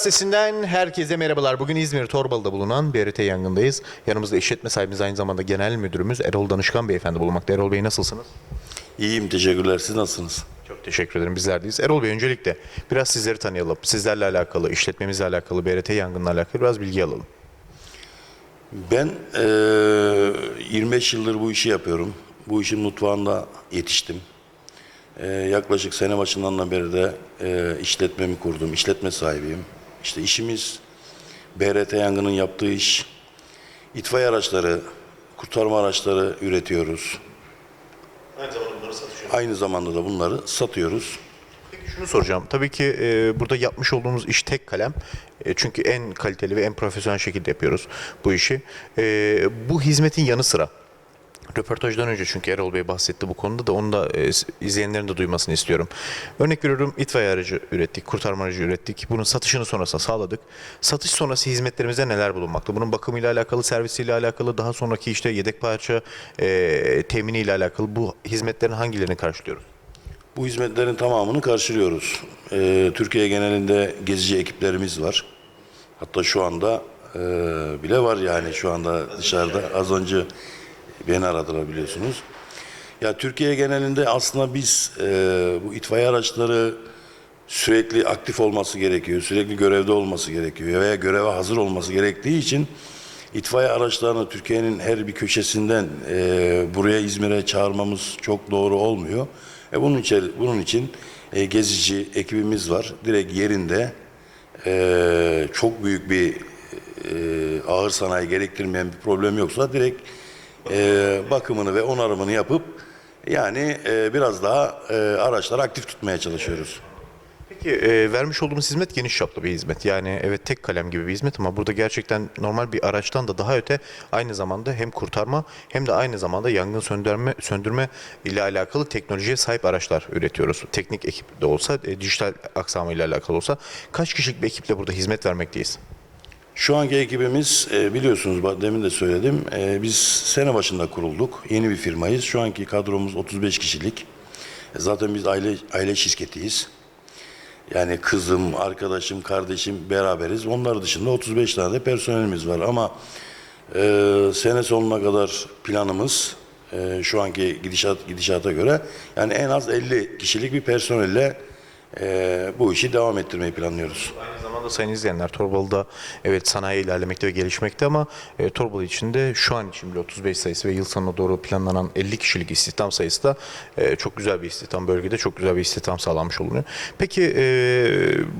Gazetesi'nden herkese merhabalar. Bugün İzmir Torbalı'da bulunan BRT yangındayız. Yanımızda işletme sahibimiz aynı zamanda genel müdürümüz Erol Danışkan Beyefendi bulunmakta. Erol Bey nasılsınız? İyiyim teşekkürler. Siz nasılsınız? Çok teşekkür ederim. Bizler deyiz. Erol Bey öncelikle biraz sizleri tanıyalım. Sizlerle alakalı, işletmemizle alakalı, BRT yangınla alakalı biraz bilgi alalım. Ben eee, 25 yıldır bu işi yapıyorum. Bu işin mutfağında yetiştim. Eee, yaklaşık sene başından beri de eee, işletmemi kurdum. İşletme sahibiyim. İşte işimiz BRT yangının yaptığı iş. İtfaiye araçları, kurtarma araçları üretiyoruz. Aynı zamanda bunları satışıyoruz. Aynı zamanda da bunları satıyoruz. Peki şunu soracağım. Tabii ki e, burada yapmış olduğumuz iş tek kalem. E, çünkü en kaliteli ve en profesyonel şekilde yapıyoruz bu işi. E, bu hizmetin yanı sıra Röportajdan önce çünkü Erol Bey bahsetti bu konuda da onu da e, izleyenlerin de duymasını istiyorum. Örnek veriyorum itfaiye aracı ürettik, kurtarma aracı ürettik. Bunun satışını sonrasında sağladık. Satış sonrası hizmetlerimizde neler bulunmakta? Bunun bakımıyla alakalı, servisiyle alakalı, daha sonraki işte yedek parça e, teminiyle alakalı bu hizmetlerin hangilerini karşılıyoruz? Bu hizmetlerin tamamını karşılıyoruz. Ee, Türkiye genelinde gezici ekiplerimiz var. Hatta şu anda e, bile var yani şu anda dışarıda. Az önce beni aradılar biliyorsunuz. Ya Türkiye genelinde aslında biz e, bu itfaiye araçları sürekli aktif olması gerekiyor. Sürekli görevde olması gerekiyor veya göreve hazır olması gerektiği için itfaiye araçlarını Türkiye'nin her bir köşesinden e, buraya İzmir'e çağırmamız çok doğru olmuyor. E, bunun için, bunun için e, gezici ekibimiz var. Direkt yerinde e, çok büyük bir e, ağır sanayi gerektirmeyen bir problem yoksa direkt e, bakımını ve onarımını yapıp yani e, biraz daha e, araçları aktif tutmaya çalışıyoruz. Peki e, vermiş olduğumuz hizmet geniş çaplı bir hizmet. Yani evet tek kalem gibi bir hizmet ama burada gerçekten normal bir araçtan da daha öte aynı zamanda hem kurtarma hem de aynı zamanda yangın söndürme söndürme ile alakalı teknolojiye sahip araçlar üretiyoruz. Teknik ekip de olsa, e, dijital aksamı ile alakalı olsa kaç kişilik bir ekiple burada hizmet vermekteyiz? Şu anki ekibimiz e, biliyorsunuz demin de söyledim. e, biz sene başında kurulduk. Yeni bir firmayız. Şu anki kadromuz 35 kişilik. E, zaten biz aile aile şirketiyiz. Yani kızım, arkadaşım, kardeşim beraberiz. Onlar dışında 35 tane de personelimiz var ama e, sene sonuna kadar planımız e, şu anki gidişat gidişata göre yani en az 50 kişilik bir personelle e, bu işi devam ettirmeyi planlıyoruz. Aynı zamanda sayın izleyenler Torbalı'da evet sanayi ilerlemekte ve gelişmekte ama e, Torbalı içinde şu an için bile 35 sayısı ve yıl sonuna doğru planlanan 50 kişilik istihdam sayısı da e, çok güzel bir istihdam bölgede çok güzel bir istihdam sağlanmış oluyor. Peki e,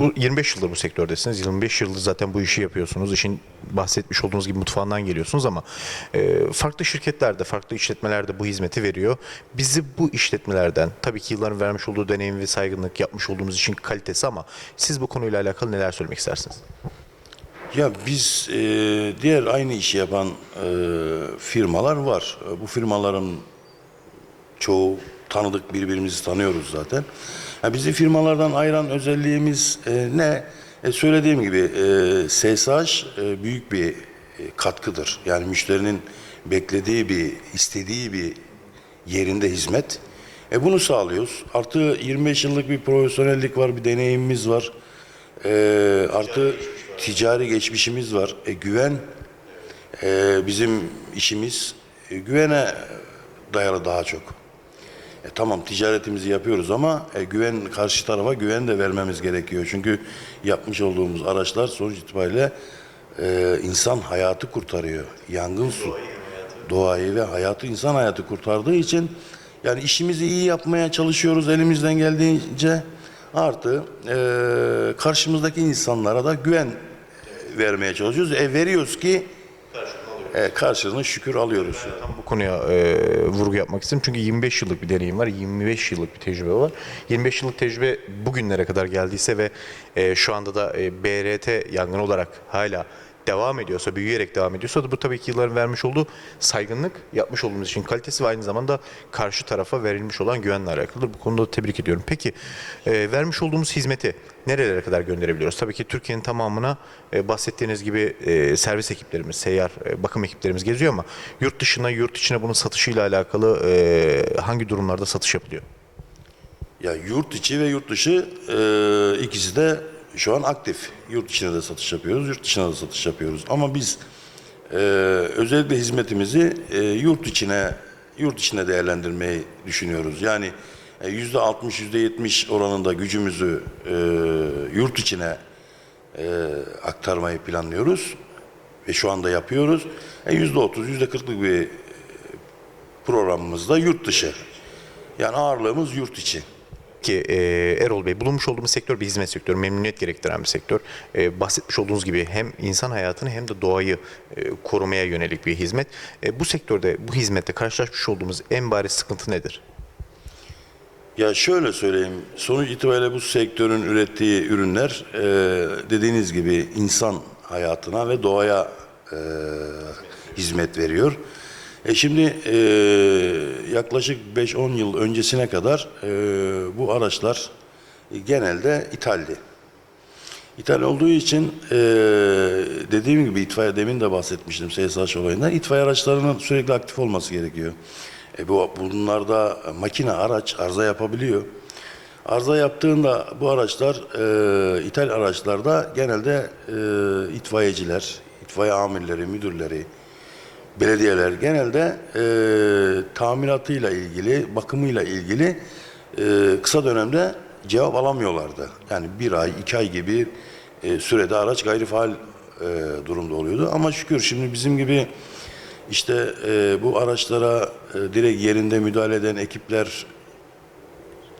bu 25 yıldır bu sektördesiniz. 25 yıldır zaten bu işi yapıyorsunuz. İşin bahsetmiş olduğunuz gibi mutfağından geliyorsunuz ama e, farklı şirketlerde, farklı işletmelerde bu hizmeti veriyor. Bizi bu işletmelerden tabii ki yılların vermiş olduğu deneyim ve saygınlık yapmış olduğumuz için kalitesi ama siz bu konuyla alakalı neler söylemek istersiniz? Ya biz e, diğer aynı işi yapan e, firmalar var. E, bu firmaların çoğu tanıdık birbirimizi tanıyoruz zaten. Ya bizi firmalardan ayıran özelliğimiz e, ne? E, söylediğim gibi e, SSH e, büyük bir e, katkıdır. Yani müşterinin beklediği bir, istediği bir yerinde hizmet. E, bunu sağlıyoruz. Artı 25 yıllık bir profesyonellik var, bir deneyimimiz var. E, artı ticari geçmişimiz var. E, güven e, bizim işimiz e, güvene dayalı daha çok. E, tamam ticaretimizi yapıyoruz ama e, güven karşı tarafa güven de vermemiz gerekiyor. Çünkü yapmış olduğumuz araçlar sonuç itibariyle e, insan hayatı kurtarıyor. Yangın su. Doğayı ve hayatı insan hayatı kurtardığı için yani işimizi iyi yapmaya çalışıyoruz elimizden geldiğince. Artı e, karşımızdaki insanlara da güven e, vermeye çalışıyoruz. E, veriyoruz ki e, karşılığını şükür alıyoruz. Tam bu konuya e, vurgu yapmak istedim. Çünkü 25 yıllık bir deneyim var. 25 yıllık bir tecrübe var. 25 yıllık tecrübe bugünlere kadar geldiyse ve e, şu anda da e, BRT yangın olarak hala devam ediyorsa, büyüyerek devam ediyorsa da bu tabii ki yılların vermiş olduğu saygınlık, yapmış olduğumuz için kalitesi ve aynı zamanda karşı tarafa verilmiş olan güvenle alakalıdır. Bu konuda tebrik ediyorum. Peki, e, vermiş olduğumuz hizmeti nerelere kadar gönderebiliyoruz? Tabii ki Türkiye'nin tamamına e, bahsettiğiniz gibi e, servis ekiplerimiz, seyyar e, bakım ekiplerimiz geziyor ama yurt dışına, yurt içine bunun satışıyla alakalı e, hangi durumlarda satış yapılıyor? Ya yurt içi ve yurt dışı e, ikisi de şu an aktif. Yurt içine de satış yapıyoruz, yurt dışına da satış yapıyoruz. Ama biz e, özellikle hizmetimizi e, yurt içine yurt içine değerlendirmeyi düşünüyoruz. Yani e, yüzde 60 yüzde 70 oranında gücümüzü e, yurt içine e, aktarmayı planlıyoruz ve şu anda yapıyoruz. E, Yüzde 30 yüzde 40'lık bir e, programımız da yurt dışı. Yani ağırlığımız yurt içi. Ki e, Erol Bey bulunmuş olduğumuz sektör bir hizmet sektörü, memnuniyet gerektiren bir sektör. E, bahsetmiş olduğunuz gibi hem insan hayatını hem de doğayı e, korumaya yönelik bir hizmet. E, bu sektörde, bu hizmette karşılaşmış olduğumuz en bariz sıkıntı nedir? Ya şöyle söyleyeyim, sonuç itibariyle bu sektörün ürettiği ürünler e, dediğiniz gibi insan hayatına ve doğaya e, hizmet veriyor. E şimdi e, yaklaşık 5-10 yıl öncesine kadar e, bu araçlar genelde ithaldi. İthal olduğu için e, dediğim gibi itfaiye demin de bahsetmiştim SSH olayından. İtfaiye araçlarının sürekli aktif olması gerekiyor. E, bu bunlarda makine araç arıza yapabiliyor. Arıza yaptığında bu araçlar e, ithal araçlarda genelde e, itfaiyeciler, itfaiye amirleri, müdürleri, belediyeler genelde e, tamiratıyla ilgili, bakımıyla ilgili e, kısa dönemde cevap alamıyorlardı. Yani bir ay, iki ay gibi e, sürede araç gayri faal e, durumda oluyordu. Ama şükür şimdi bizim gibi işte e, bu araçlara e, direkt yerinde müdahale eden ekipler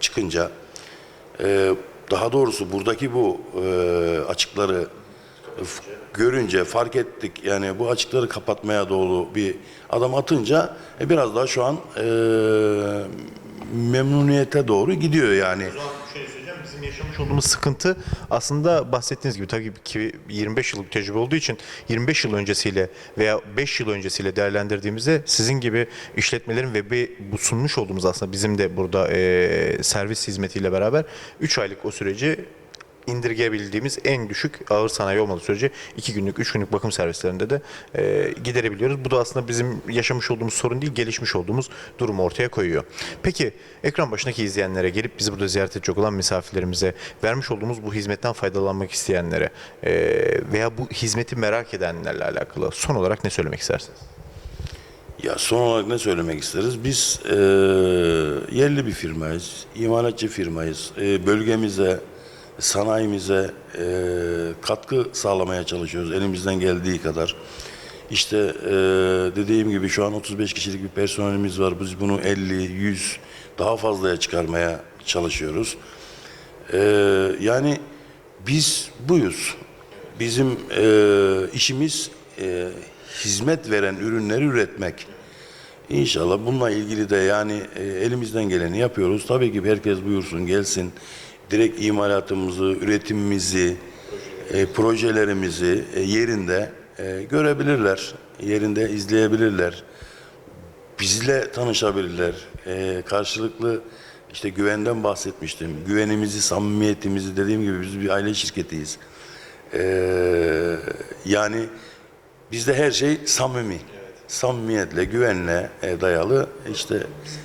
çıkınca e, daha doğrusu buradaki bu e, açıkları görünce fark ettik yani bu açıkları kapatmaya doğru bir adım atınca e, biraz daha şu an e, memnuniyete doğru gidiyor yani. Söyleyeceğim, bizim yaşamış olduğumuz sıkıntı aslında bahsettiğiniz gibi tabii ki 25 yıllık tecrübe olduğu için 25 yıl öncesiyle veya 5 yıl öncesiyle değerlendirdiğimizde sizin gibi işletmelerin ve bir- bu sunmuş olduğumuz aslında bizim de burada e, servis hizmetiyle beraber 3 aylık o süreci indirgeyebildiğimiz en düşük ağır sanayi olmadığı sürece 2 günlük, 3 günlük bakım servislerinde de e, giderebiliyoruz. Bu da aslında bizim yaşamış olduğumuz sorun değil, gelişmiş olduğumuz durumu ortaya koyuyor. Peki ekran başındaki izleyenlere, gelip bizi burada ziyaret edecek olan misafirlerimize, vermiş olduğumuz bu hizmetten faydalanmak isteyenlere e, veya bu hizmeti merak edenlerle alakalı son olarak ne söylemek istersiniz? Ya son olarak ne söylemek isteriz? Biz e, yerli bir firmayız, imalatçı firmayız. E, bölgemize, sanayimize e, katkı sağlamaya çalışıyoruz elimizden geldiği kadar. İşte e, dediğim gibi şu an 35 kişilik bir personelimiz var. Biz bunu 50, 100 daha fazlaya çıkarmaya çalışıyoruz. E, yani biz buyuz. Bizim e, işimiz e, hizmet veren ürünleri üretmek. İnşallah bununla ilgili de yani e, elimizden geleni yapıyoruz. Tabii ki herkes buyursun gelsin. Direkt imalatımızı, üretimimizi, e, projelerimizi e, yerinde e, görebilirler. Yerinde izleyebilirler. Bizle tanışabilirler. E, karşılıklı işte güvenden bahsetmiştim. Güvenimizi, samimiyetimizi dediğim gibi biz bir aile şirketiyiz. E, yani bizde her şey samimi. Samimiyetle, güvenle e, dayalı işte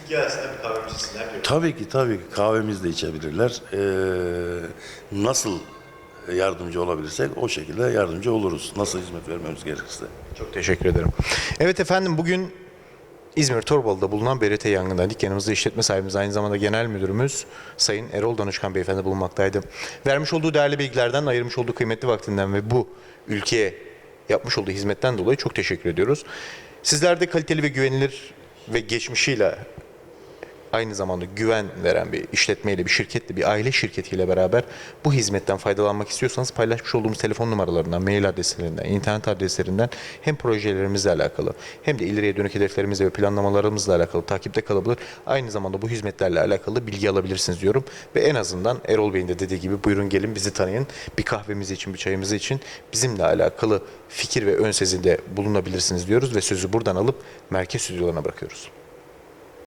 Gelsinler bir kahvemizi içsinler. Tabii ki tabii ki kahvemizi de içebilirler. Ee, nasıl yardımcı olabilirsek o şekilde yardımcı oluruz. Nasıl hizmet vermemiz gerekirse. Çok teşekkür ederim. Evet efendim bugün İzmir Torbalı'da bulunan BRT yangındaydık. Yanımızda işletme sahibimiz aynı zamanda genel müdürümüz Sayın Erol Danışkan Beyefendi bulunmaktaydı. Vermiş olduğu değerli bilgilerden, ayırmış olduğu kıymetli vaktinden ve bu ülkeye yapmış olduğu hizmetten dolayı çok teşekkür ediyoruz. Sizler de kaliteli ve güvenilir ve geçmişiyle aynı zamanda güven veren bir işletmeyle, bir şirketle, bir aile şirketiyle beraber bu hizmetten faydalanmak istiyorsanız paylaşmış olduğumuz telefon numaralarından, mail adreslerinden, internet adreslerinden hem projelerimizle alakalı hem de ileriye dönük hedeflerimizle ve planlamalarımızla alakalı takipte kalabilir. Aynı zamanda bu hizmetlerle alakalı bilgi alabilirsiniz diyorum. Ve en azından Erol Bey'in de dediği gibi buyurun gelin bizi tanıyın. Bir kahvemiz için, bir çayımız için bizimle alakalı fikir ve ön sezinde bulunabilirsiniz diyoruz ve sözü buradan alıp merkez stüdyolarına bırakıyoruz.